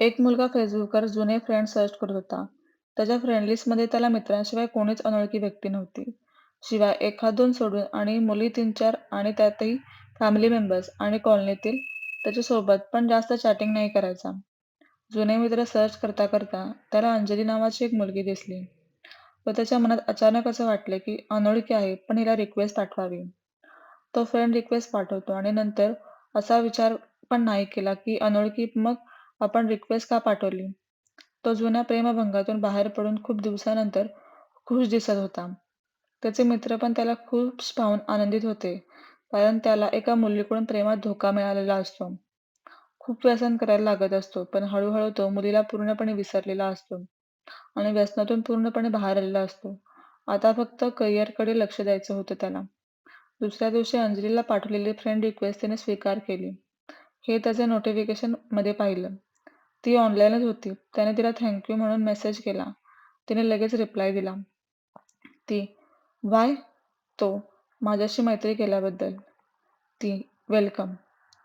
एक मुलगा फेसबुकवर जुने फ्रेंड सर्च करत होता. त्याच्या फ्रेंड लिस्टमध्ये त्याला मित्रांशिवाय कोणीच अनोळखी व्यक्ती नव्हती. शिवाय एखाद-दोन सोडून आणि मुली तीन-चार आणि त्यातही फॅमिली मेंबर्स आणि कॉलनीतील त्याच्यासोबत पण जास्त चॅटिंग नाही करायचा. जुने मित्र सर्च करता करता त्याला अंजली नावाची एक मुलगी दिसली व त्याच्या मनात अचानक असं वाटले की अनोळखी आहे पण हिला रिक्वेस्ट पाठवावी. तो फ्रेंड रिक्वेस्ट पाठवतो आणि नंतर असा विचार पण नाही केला की अनोळखी मग आपण रिक्वेस्ट का पाठवली? तो जुन्या प्रेमभंगातून बाहेर पडून खूप दिवसानंतर खुश दिसत होता. त्याचे मित्र पण त्याला खूप पाहून आनंदित होते कारण त्याला एका मुलीकडून प्रेमात धोका मिळालेला असतो. खूप व्यसन करायला लागत असतो पण हळूहळू तो मुलीला पूर्णपणे विसरलेला असतो आणि व्यसनातून पूर्णपणे बाहेर आलेला असतो. आता फक्त करिअरकडे लक्ष द्यायचं होतं त्याला. दुसऱ्या दिवशी अंजलीला पाठवलेली फ्रेंड रिक्वेस्ट त्याने स्वीकार केली. हे त्याचे नोटिफिकेशनमध्ये पाहिलं. ती ऑनलाईनच होती. त्याने तिला थँक्यू म्हणून मेसेज केला. तिने लगेच रिप्लाय दिला. ती वाय तो माझ्याशी मैत्री केल्याबद्दल. ती वेलकम.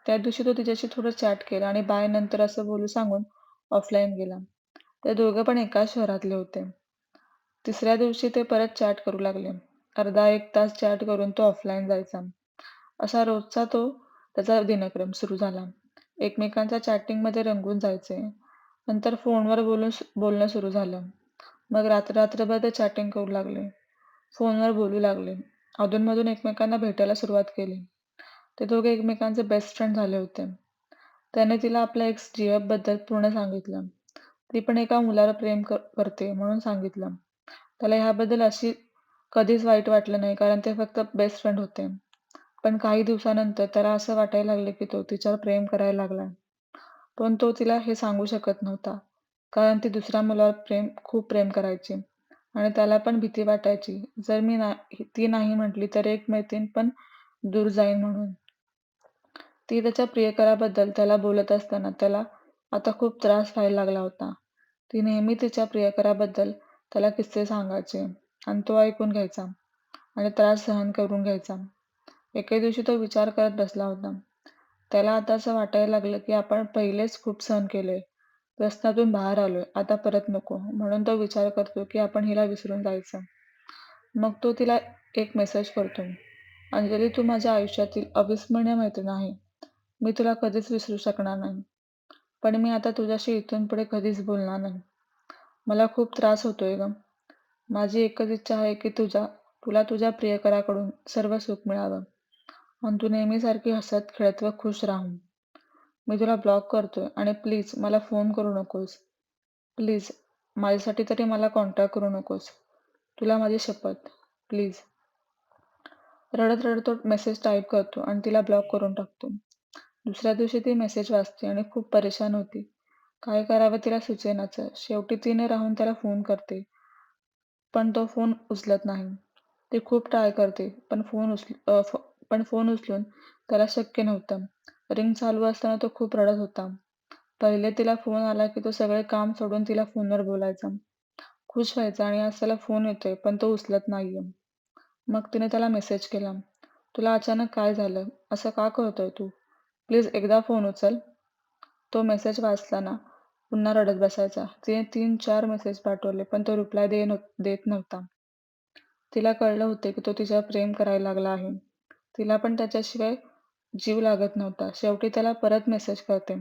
त्या दिवशी तो तिच्याशी थोडं चॅट केलं आणि बाय नंतर असं बोलू सांगून ऑफलाईन गेला. ते दोघं पण एकाच शहरातले होते. तिसऱ्या दिवशी ते परत चॅट करू लागले. अर्धा एक तास चॅट करून तो ऑफलाईन जायचा. असा रोजचा तो त्याचा दिनक्रम सुरू झाला. एकमेकांच्या चॅटिंगमध्ये रंगून जायचे. नंतर फोनवर बोलून बोलणं सुरू झालं. मग रात्र रात्रभर ते चॅटिंग करू लागले. फोनवर बोलू लागले. अधूनमधून एकमेकांना भेटायला सुरुवात केली. ते दोघे एकमेकांचे बेस्ट फ्रेंड झाले होते. त्याने तिला आपल्या एक्स जीएफबद्दल पूर्ण सांगितलं. ती पण एका मुलावर प्रेम करते म्हणून सांगितलं. त्याला ह्याबद्दल अशी कधीच वाईट वाटलं नाही कारण ते फक्त बेस्ट फ्रेंड होते. पण काही दिवसानंतर त्याला असं वाटायला लागलं की तो तिच्यावर प्रेम करायला लागला पण तो तिला हे सांगू शकत नव्हता. कारण ती दुसऱ्या मुलावर प्रेम खूप प्रेम करायची आणि त्याला पण भीती वाटायची जर मी ती नाही म्हटली तर एक मैत्रीण पण दूर जाईन म्हणून. ती त्याच्या प्रियकराबद्दल त्याला बोलत असताना त्याला आता खूप त्रास व्हायला लागला होता. ती नेहमी तिच्या प्रियकराबद्दल त्याला किस्से सांगायचे आणि तो ऐकून घ्यायचा आणि त्रास सहन करून घ्यायचा. एके दिवशी तो विचार करत बसला होता. त्याला आता असं वाटायला लागलं की आपण पहिलेच खूप सहन केले व्यसनातून बाहेर आलोय. आता परत नको. म्हणून तो विचार करतो की आपण हिला विसरून जायचं. मग तो तिला एक मेसेज करतो. अंजली तू माझ्या आयुष्यातील अविस्मरणीय मैत्रीण आहे. मी तुला कधीच विसरू शकणार नाही. पण मी आता तुझ्याशी इथून पुढे कधीच बोलणार नाही. मला खूप त्रास होतोय गं. माझी एकच इच्छा आहे की तुझ्या तुला तुझ्या प्रियकराकडून सर्व सुख मिळावं आणि तू नेहमीसारखी हसत खेळत व खुश राहून मी तुला ब्लॉक करतोय आणि प्लीज मला फोन करू नकोस. प्लीज माझ्यासाठी तरी मला कॉन्टॅक्ट करू नकोस. तुला माझी शपथ. प्लीज. रडत रडत तो मेसेज टाईप करतो आणि तिला ब्लॉक करून टाकतो. दुसऱ्या दिवशी ती मेसेज वाचते आणि खूप परेशान होती. काय करावं तिला सुचेनाचं. शेवटी तिने राहून त्याला फोन करते. पण तो फोन उचलत नाही. ती खूप ट्राय करते पण फोन उचल पण फोन उचलून त्याला शक्य नव्हतं. रिंग चालू असताना तो खूप रडत होता. पहिले तिला फोन आला की तो सगळे काम सोडून तिला फोनवर बोलायचा. खुश व्हायचा आणि आज त्याला फोन येतोय पण तो उचलत नाहीये. मग तिने त्याला मेसेज केला. तुला अचानक काय झालं? असं का करतोय तू? प्लीज एकदा फोन उचल. तो मेसेज वाचताना पुन्हा रडत बसायचा. तिने तीन-चार मेसेज पाठवले पण तो रिप्लाय देत नव्हता. तिला कळलं होते की तो तिच्यावर प्रेम करायला लागला आहे. तिला पण त्याच्याशिवाय जीव लागत नव्हता. शेवटी त्याला परत मेसेज करते.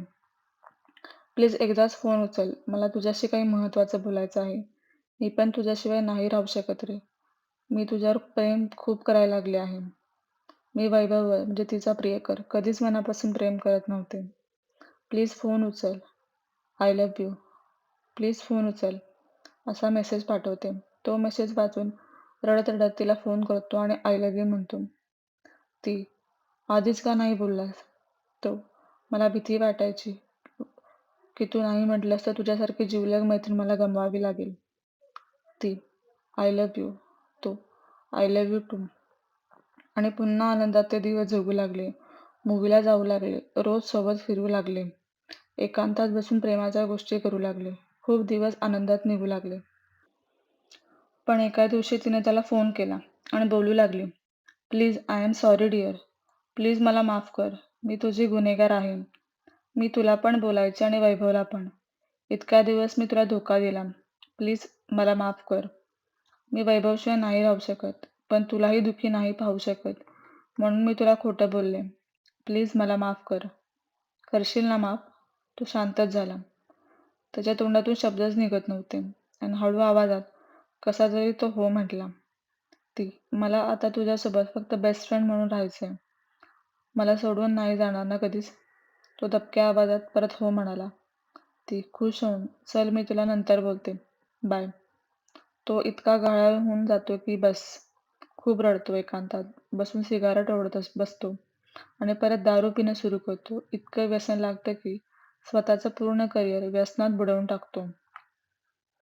प्लीज एकदाच फोन उचल. मला तुझ्याशी काही महत्त्वाचं बोलायचं आहे. मी पण तुझ्याशिवाय नाही राहू शकत रे. मी तुझ्यावर प्रेम खूप करायला लागले आहे. मी वैभववर म्हणजे तिचा प्रियकर कधीच मनापासून प्रेम करत नव्हते. प्लीज फोन उचल. I love you. Please phone उचल. असा मेसेज पाठवते. तो मेसेज वाचून रडत रडत तिला फोन करतो आणि आय लव्ह यू म्हणतो. ती आधीच का नाही बोललास? तो मला भीती वाटायची की तू नाही म्हटलंस तर तुझ्यासारखी जिवलग मैत्रीण मला गमवावी लागेल. ती आय लव्ह यू. तो आय लव्ह यू टू. आणि पुन्हा आनंदात ते दिवस जगू लागले. मूवीला जाऊ लागले. रोज सोबत फिरू लागले. एकांतात बसून प्रेमाच्या गोष्टी करू लागले. खूप दिवस आनंदात निघू लागले. पण एका दिवशी तिने त्याला फोन केला आणि बोलू लागली. Please I am sorry dear. Please मला माफ कर. मी तुझी गुन्हेगार आहे. मी तुला पण बोलायचे आणि वैभवला पण. इतक्या दिवस मी तुला धोका दिला. प्लीज मला माफ कर. मी वैभवशिवाय नाही राहू शकत पण तुलाही दुःखी नाही पाहू शकत. म्हणून मी तुला खोटं बोलले. प्लीज मला माफ कर. करशील ना माफ? तो शांतच झाला. त्याच्या तोंडातून शब्दच निघत नव्हते. आणि हळू आवाजात कसा जरी तो हो म्हटला. ती मला आता तुझ्यासोबत फक्त बेस्ट फ्रेंड म्हणून राहायचंय. मला सोडून नाही जाणार ना कधीच. तो दबक्या आवाजात परत हो म्हणाला. ती खुश होऊन चल मी तुला नंतर बोलते. बाय तो इतका गहाळ होऊन जातो की बस. खूप रडतो एकांतात. बसून सिगारेट ओढत अस- बसतो. आणि परत दारू पिणं सुरू करतो. इतकं व्यसन लागतं की स्वतःचं पूर्ण करिअर व्यसनात बुडवून टाकतो.